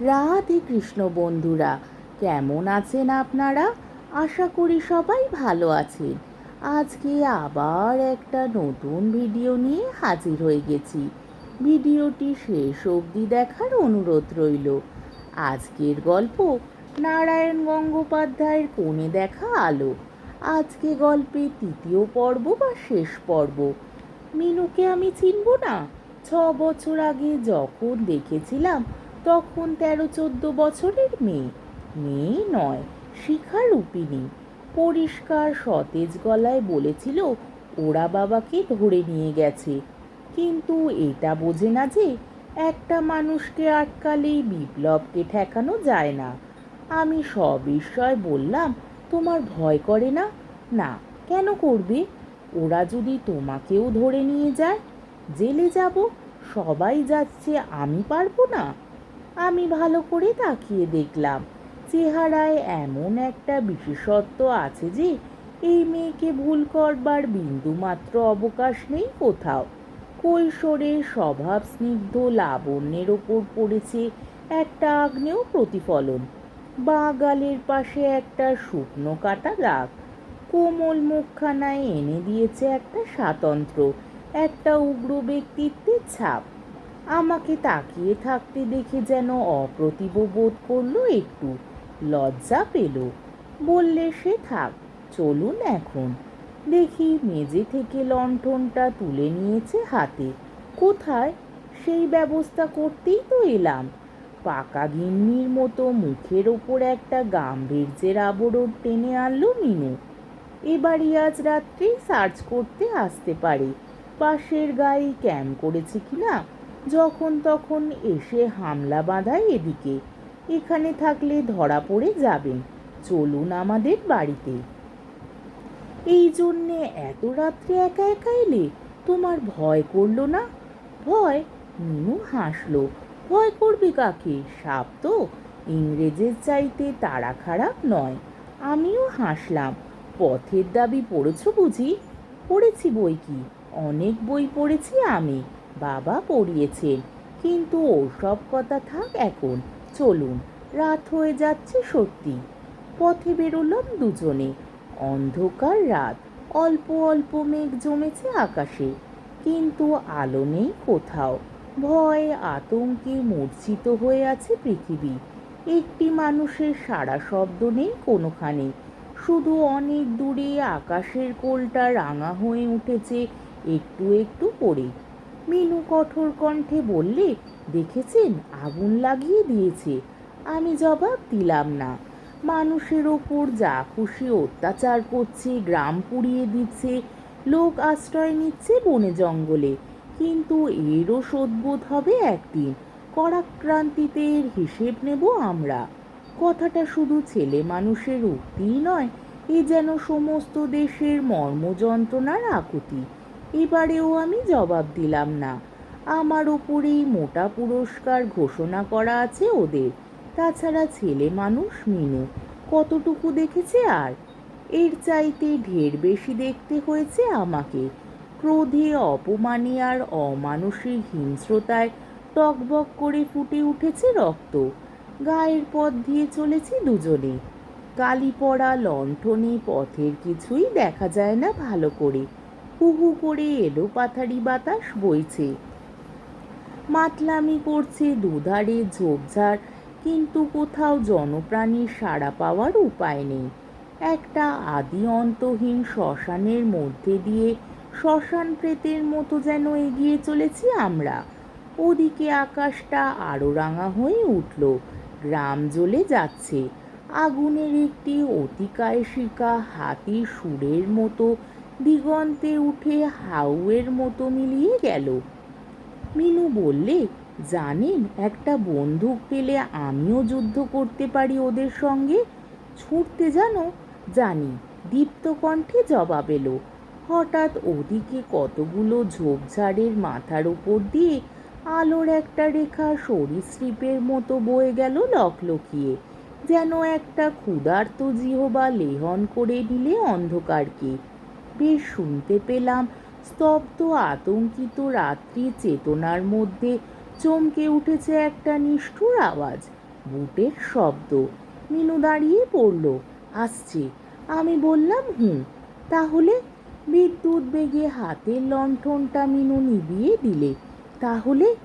রাধে কৃষ্ণ বন্ধুরা, কেমন আছেন আপনারা? আশা করি সবাই ভালো আছেন। আজকে আবার একটা নতুন ভিডিও নিয়ে হাজির হয়ে গেছি। ভিডিওটি শেষ অবধি দেখার অনুরোধ রইল। আজকের গল্প নারায়ণ গঙ্গোপাধ্যায়ের কোণে দেখা আলো। আজকে গল্পে তৃতীয় পর্ব বা শেষ পর্ব। মিনুকে আমি চিনব না? ছ বছর আগে যখন দেখেছিলাম তখন তেরো চোদ্দ বছরের মেয়ে। মেয়ে নয় শিখা রূপিণী পরিষ্কার সতেজ গলায় বলেছিল, ওরা বাবাকে ধরে নিয়ে গেছে। কিন্তু এটা বোঝে না যে, একটা মানুষকে আটকালেই বিপ্লবকে ঠেকানো যায় না। আমি সবিস্ময় বললাম, তোমার ভয় করে না? না, কেন করবে? ওরা যদি তোমাকেও ধরে নিয়ে যায়, জেলে যাব, সবাই যাচ্ছে, আমি পারব না? আমি ভালো করে তাকিয়ে দেখলাম। চেহারায় এমন একটা বিশেষত্ব আছে যে, এই মেয়েকে ভুল করবার বিন্দুমাত্র অবকাশ নেই কোথাও। কৈশোরে স্বভাব স্নিগ্ধ লাবণ্যের ওপর পড়েছে একটা আগ্নেয় প্রতিফলন। বাঁ গালের পাশে একটা শুকনো কাটা দাগ। কোমল মুখখানায় এনে দিয়েছে একটা স্বাতন্ত্র, একটা উগ্র ব্যক্তিত্বের ছাপ। আমাকে তাকিয়ে থাকতে দেখে যেন অপ্রতিভ বোধ করল একটু। লজ্জা পেল। বললে, সে থাক, চলুন এখন। দেখি মেজে থেকে লণ্ঠনটা তুলে নিয়েছে হাতে। কোথায়? সেই ব্যবস্থা করতেই তো এলাম। পাকা গিন্নির মতো মুখের ওপর একটা গাম্ভীর্যের আবরণ টেনে আনলো মিনু। এবারই আজ রাত্রেই সার্চ করতে আসতে পারে। পাশের গায়ে ক্যাম্প করেছে কিনা যখন তখন এসে হামলা বাঁধায় এদিকে। এখানে থাকলে ধরা পড়ে যাবেন। চলুন আমাদের বাড়িতে। এই জন্যে এত রাত্রে একা একা এলে তোমার ভয় করল না? ভয়? মিনু হাসলো। ভয় করবে কাকে? সাপ তো। ইংরেজের চাইতে তারা খারাপ নয়। আমিও হাসলাম। পথের দাবি পড়েছ বুঝি? পড়েছি বই কি? অনেক বই পড়েছি আমি। বাবা পড়িয়েছেন কিন্তু ওসব কথা থাক এখন, চলুন, রাত হয়ে যাচ্ছে সত্যি। পথে বেরোলাম দুজনে, অন্ধকার রাত, অল্প অল্প মেঘ জমেছে আকাশে। কিন্তু আলো নেই কোথাও, ভয়ে, আতঙ্কে মূর্ছিত হয়ে আছে পৃথিবী। একটি মানুষের সারা শব্দ নেই কোনোখানে, শুধু অনেক দূরে আকাশের কোলটা রাঙা হয়ে উঠেছে একটু একটু করে। মিনু কঠোর কণ্ঠে বললে, দেখেছেন, আগুন লাগিয়ে দিয়েছে। আমি জবাব দিলাম না। মানুষের ওপর যা খুশি অত্যাচার করছে, গ্রাম পুড়িয়ে দিচ্ছে, লোক আশ্রয় নিচ্ছে বনে জঙ্গলে। কিন্তু এরও শোধবোধ হবে একদিন করাক্রান্তিতে এর হিসেব নেব আমরা। কথাটা শুধু ছেলে মানুষের উক্তিই নয়, এ যেন সমস্ত দেশের মর্মযন্ত্রণার আকুতি। এবারেও আমি জবাব দিলাম না। আমার ওপরেই মোটা পুরস্কার ঘোষণা করা আছে ওদের। তাছাড়া ছেলে মানুষ মিনু। কতটুকু দেখেছে আর? এর চাইতে ঢের বেশি দেখতে হয়েছে আমাকে। ক্রোধে, অপমানে আর অমানসিক হিংস্রতায় টকবক করে ফুটে উঠেছে রক্ত। গায়ের পথ দিয়ে চলেছি দুজনে। কালি পড়া লণ্ঠনে পথের কিছুই দেখা যায় না ভালো করে। হু হু করে এলো পাথারি বাতাস বইছে। মাতলামি করছে দুধারে ঝোপঝাড়, কিন্তু কোথাও জনপ্রাণীর সাড়া পাওয়ার উপায় নেই। একটা আদি অন্তহীন শ্মশানের মধ্যে দিয়ে শ্মশান প্রেতের মতো যেন এগিয়ে চলেছি আমরা। ওদিকে আকাশটা আরও রাঙা হয়ে উঠল, গ্রাম জ্বলে যাচ্ছে। আগুনের একটি অতিকায় শিকা হাতির সুরের মতো দিগন্তে উঠে হাউয়ের মতো মিলিয়ে গেল। মিনু বললে, জানেন, একটা বন্দুক পেলে আমিও যুদ্ধ করতে পারি ওদের সঙ্গে। ছুটতে জানো? জানি, দীপ্ত কণ্ঠে জবাব এলো। হঠাৎ ওদিকে কতগুলো ঝোপঝাড়ের মাথার উপর দিয়ে আলোর একটা রেখা সরীসৃপের মতো বয়ে গেল লকলকিয়ে। যেন একটা ক্ষুধার্ত জিহবা লেহন করে দিলে অন্ধকারকে। বেশ শুনতে পেলাম, স্তব্ধ, আতঙ্কিত রাত্রি চেতনার মধ্যে চমকে উঠেছে একটা নিষ্ঠুর আওয়াজ, বুটের শব্দ। মিনু দাঁড়িয়ে পড়ল, আসছে। আমি বললাম হুঁ তাহলে? বিদ্যুৎ বেগে হাতের লণ্ঠনটা মিনু নিভিয়ে দিলে। তাহলে?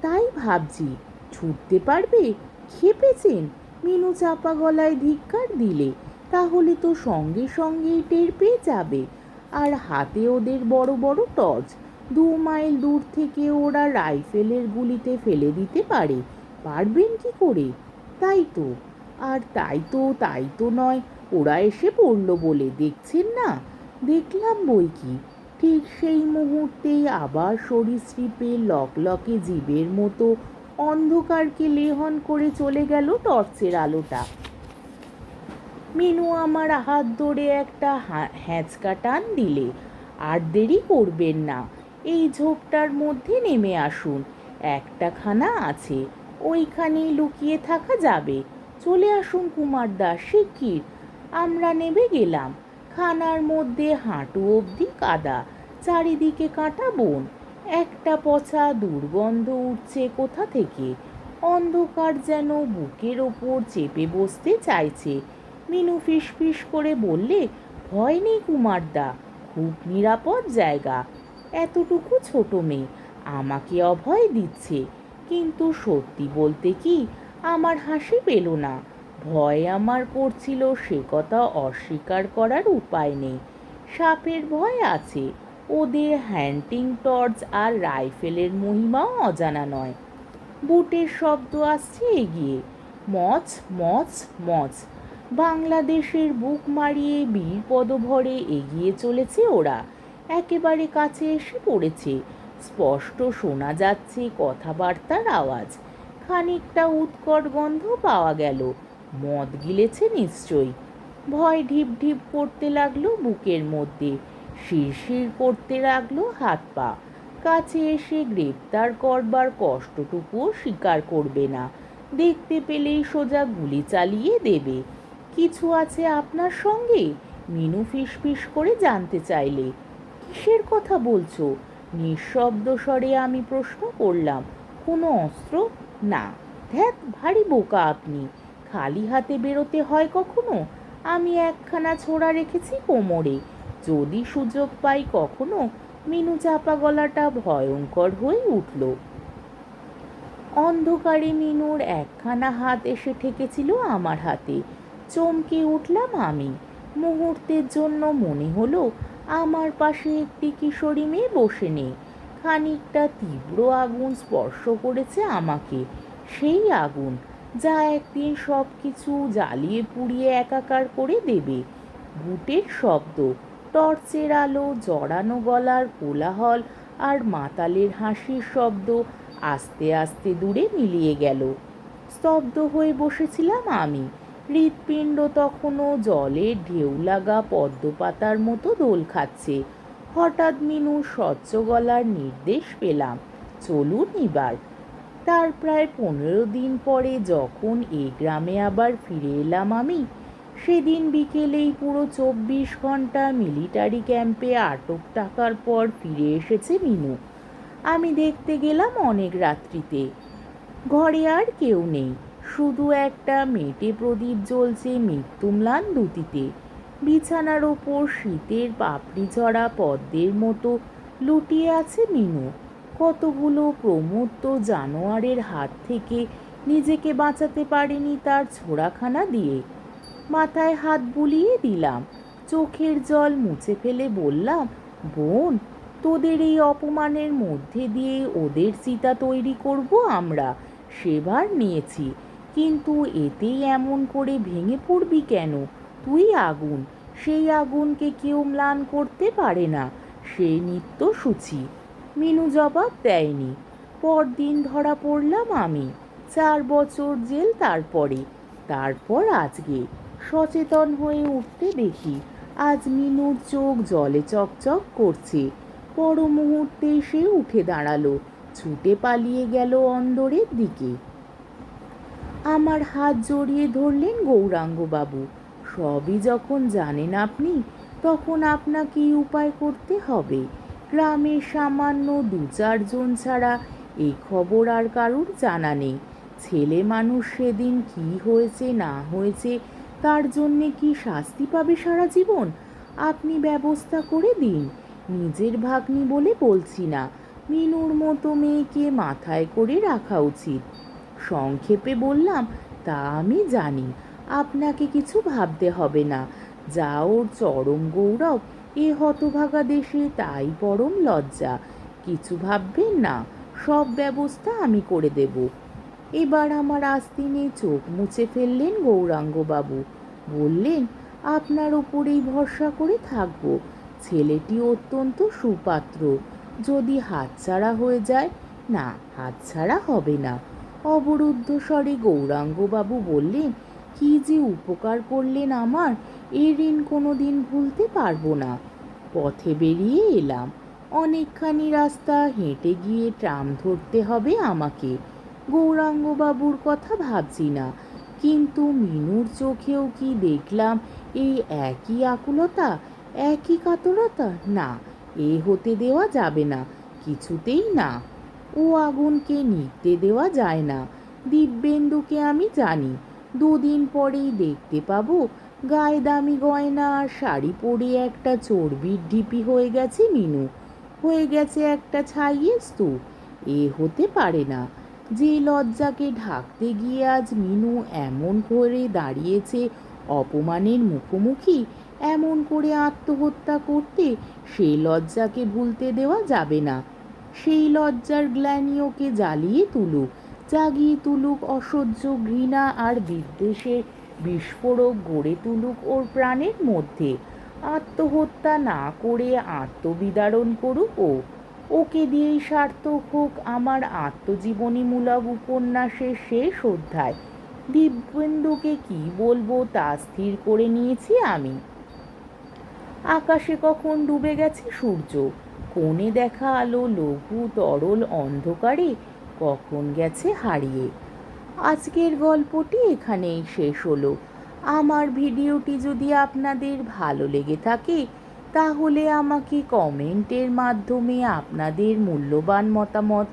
তাই ভাবছি। ছুটতে পারবে? খেপেছেন। মিনু চাপা গলায় ধিক্কার দিলে, তাহলে তো সঙ্গে সঙ্গেই টের পেয়ে যাবে। আর হাতে ওদের বড় বড় টর্চ। দু মাইল দূর থেকে ওরা রাইফেলের গুলিতে ফেলে দিতে পারে। পারবেন কি করে? তাই তো। আর তাই তো তাই তো নয়, ওরা এসে পড়ল বলে, দেখছেন না? দেখলাম বই কি। ঠিক সেই মুহূর্তেই আবার সরীসৃপের লকলকে জীবের মতো অন্ধকারকে লেহন করে চলে গেল টর্চের আলোটা। মিনু আমার হাত ধরে একটা হ্যাঁচকা টান দিলে। আর দেরি করবেন না, এই ঝোপটার মধ্যে নেমে আসুন। একটা খানা আছে, ওইখানেই লুকিয়ে থাকা যাবে। চলে আসুন কুমার দাস শিগগির। আমরা নেমে গেলাম। খানার মধ্যে হাঁটু অবধি কাদা, চারিদিকে কাঁটা বন। একটা পচা দুর্গন্ধ উঠছে কোথা থেকে? অন্ধকার যেন বুকের ওপর চেপে বসতে চাইছে। মিনু ফিসফিস করে বললে, ভয় নেই কুমারদা, খুব নিরাপদ জায়গা। এতটুকু ছোট মেয়ে, আমাকে অভয় দিচ্ছে। কিন্তু সত্যি বলতে কি, আমার হাসি পেল না। ভয় আমার করছিল, সে কথা অস্বীকার করার উপায় নেই। সাপের ভয় আছে। ওদের হ্যান্টিং টর্চ আর রাইফেলের মহিমাও অজানা নয়। বুটের শব্দ আসছে এগিয়ে। মচ মচ মচ। বাংলাদেশের বুক মারিয়ে বীর পদভরে এগিয়ে চলেছে ওরা। একেবারে কাছে এসে পড়েছে। স্পষ্ট শোনা যাচ্ছে কথাবার্তার আওয়াজ। খানিকটা উৎকট গন্ধ পাওয়া গেল। মদ গিলেছে নিশ্চয়ই। ভয় ঢিপ ঢিপ করতে লাগল বুকের মধ্যে। শিরশির করতে লাগল হাত পা। কাছে এসে গ্রেপ্তার করবার কষ্টটুকুও স্বীকার করবে না। দেখতে পেলেই সোজা গুলি চালিয়ে দেবে। কিছু আছে আপনার সঙ্গে? মিনু ফিসফিস করে জানতে চাইলে। কিসের কথা বলছো? নিঃশব্দ স্বরে আমি প্রশ্ন করলাম। কোনো অস্ত্র? না। ধ্যাত ভারী বোকা আপনি। খালি হাতে বেরোতে হয় কখনো? আমি একখানা ছোড়া রেখেছি কোমরে। যদি সুযোগ পাই কখনো? মিনু চাপা গলাটা ভয়ঙ্কর হয়ে উঠল। অন্ধকারে মিনুর একখানা হাত এসে ঠেকেছিল আমার হাতে। চমকে উঠলাম আমি। মুহূর্তের জন্য মনে হলো আমার পাশে একটি কিশোরী মেয়ে বসে নেই। খানিকটা তীব্র আগুন স্পর্শ করেছে আমাকে। সেই আগুন যা একদিন সব কিছু জ্বালিয়ে পুড়িয়ে একাকার করে দেবে। বুটের শব্দ, টর্চের আলো, জড়ানো গলার কোলাহল আর মাতালের হাসির শব্দ আস্তে আস্তে দূরে মিলিয়ে গেল। স্তব্ধ হয়ে বসেছিলাম আমি। হৃৎপিণ্ড তখনও জলে ঢেউ লাগা পদ্মপাতার মতো দোল খাচ্ছে। হঠাৎ মিনু স্বচ্ছ গলার নির্দেশ পেলাম, চলুন এবার। তার প্রায় পনেরো দিন পরে যখন এই গ্রামে আবার ফিরে এলাম আমি, সেদিন বিকেলেই পুরো চব্বিশ ঘণ্টা মিলিটারি ক্যাম্পে আটক টাকার পর ফিরে এসেছে মিনু। আমি দেখতে গেলাম অনেক রাত্রিতে। ঘরে আর কেউ নেই। শুধু একটা মেটে প্রদীপ জ্বলছে মৃত্যুম্লান দুটিতে। বিছানার ওপর শীতের পাপড়ি ঝরা পদ্মের মতো লুটিয়ে আছে মিনু। কতগুলো প্রমত্ত জানোয়ারের হাত থেকে নিজেকে বাঁচাতে পারেনি তার ছোড়াখানা দিয়ে। মাথায় হাত বুলিয়ে দিলাম, চোখের জল মুছে ফেলে বললাম, বোন, তোদের এই অপমানের মধ্যে দিয়ে ওদের চিতা তৈরি করব আমরা, সেবার নিয়েছি। কিন্তু এতেই এমন করে ভেঙে পড়বি কেন? তুই আগুন, সেই আগুনকে কেউ ম্লান করতে পারে না, সে নিত্য সূচি মিনু জবাব দেয়নি। পরদিন ধরা পড়লাম আমি, চার বছর জেল তারপরে। তারপর আজকে, সচেতন হয়ে উঠতে দেখি, আজ মিনুর চোখ জলে চকচক করছে। পর মুহূর্তে সে উঠে দাঁড়াল, ছুটে পালিয়ে গেল অন্দরের দিকে। আমার হাত জড়িয়ে ধরলেন গৌরাঙ্গবাবু। সবই যখন জানেন আপনি, তখন আপনাকেই উপায় করতে হবে। গ্রামের সামান্য দু চারজন ছাড়া এই খবর আর কারুর জানা নেই। ছেলে মানুষ সেদিন কি হয়েছে, না হয়েছে, তার জন্যে কি শাস্তি পাবে সারা জীবন? আপনি ব্যবস্থা করে দিন। নিজের ভাগ্নি বলে বলছি না। মিনুর মতো মেয়েকে মাথায় করে রাখা উচিত। সংক্ষেপে বললাম, তা আমি জানি, আপনাকে কিছু ভাবতে হবে না। যা ওর চরম গৌরব, এ হতভাগা দেশে তাই পরম লজ্জা। কিছু ভাববেন না, সব ব্যবস্থা আমি করে দেব। এবার আমার আস্তিনে চোখ মুছে ফেললেন গৌরাঙ্গবাবু। বললেন, আপনার ওপরেই ভরসা করে থাকব। ছেলেটি অত্যন্ত সুপাত্র। যদি হাতছাড়া হয়ে যায়, না, হাতছাড়া হবে না। অবরুদ্ধ স্বরে গৌরাঙ্গবাবু বললেন, কি যে উপকার করলেন আমার, এ ঋণ কোনো দিন ভুলতে পারব না। পথে বেরিয়ে এলাম। অনেকখানি রাস্তা, হেঁটে গিয়ে ট্রাম ধরতে হবে আমাকে। গৌরাঙ্গবাবুর কথা ভাবছি না। কিন্তু মিনুর চোখেও কি দেখলাম, এই একই আকুলতা, একই কাতরতা না, এ হতে দেওয়া যাবে না, কিছুতেই না। ও আগুনকে নিতে দেওয়া যায় না। দিব্যেন্দুকে আমি জানি। দুদিন পরেই দেখতে পাবো। গায়ে দামি গয়না আর শাড়ি পরে একটা চর্বির ঢিপি হয়ে গেছে মিনু। হয়ে গেছে একটা ছাইয়ের স্তূপ। এ হতে পারে না। যে লজ্জাকে ঢাকতে গিয়ে আজ মিনু এমন করে দাঁড়িয়েছে অপমানের মুখোমুখি, এমন করে আত্মহত্যা করতে সেই লজ্জাকে ভুলতে দেওয়া যাবে না। সেই লজ্জার গ্ল্যানি ওকে জ্বালিয়ে তুলুক, জাগিয়ে তুলুক অসহ্য ঘৃণা আর বিদ্বেষের বিস্ফোরক গড়ে তুলুক ওর প্রাণের মধ্যে। আত্মহত্যা না করে আত্মবিদারণ করুক ও। ওকে দিয়েই সার্থক হোক আমার আত্মজীবনীমূলক উপন্যাসের শেষ অধ্যায়। দিব্যেন্দুকে কি বলব তা স্থির করে নিয়েছি আমি। আকাশে কখন ডুবে গেছে সূর্য? কোণে দেখা আলো লঘু তরল অন্ধকারে কখন গেছে হারিয়ে? আজকের গল্পটি এখানেই শেষ হলো। আমার ভিডিওটি যদি আপনাদের ভালো লেগে থাকে, তাহলে আমাকে কমেন্টের মাধ্যমে আপনাদের মূল্যবান মতামত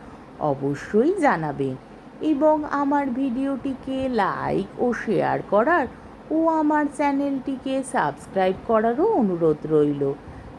অবশ্যই জানাবেন এবং আমার ভিডিওটিকে লাইক ও শেয়ার করার ও আমার চ্যানেলটিকে সাবস্ক্রাইব করারও অনুরোধ রইল।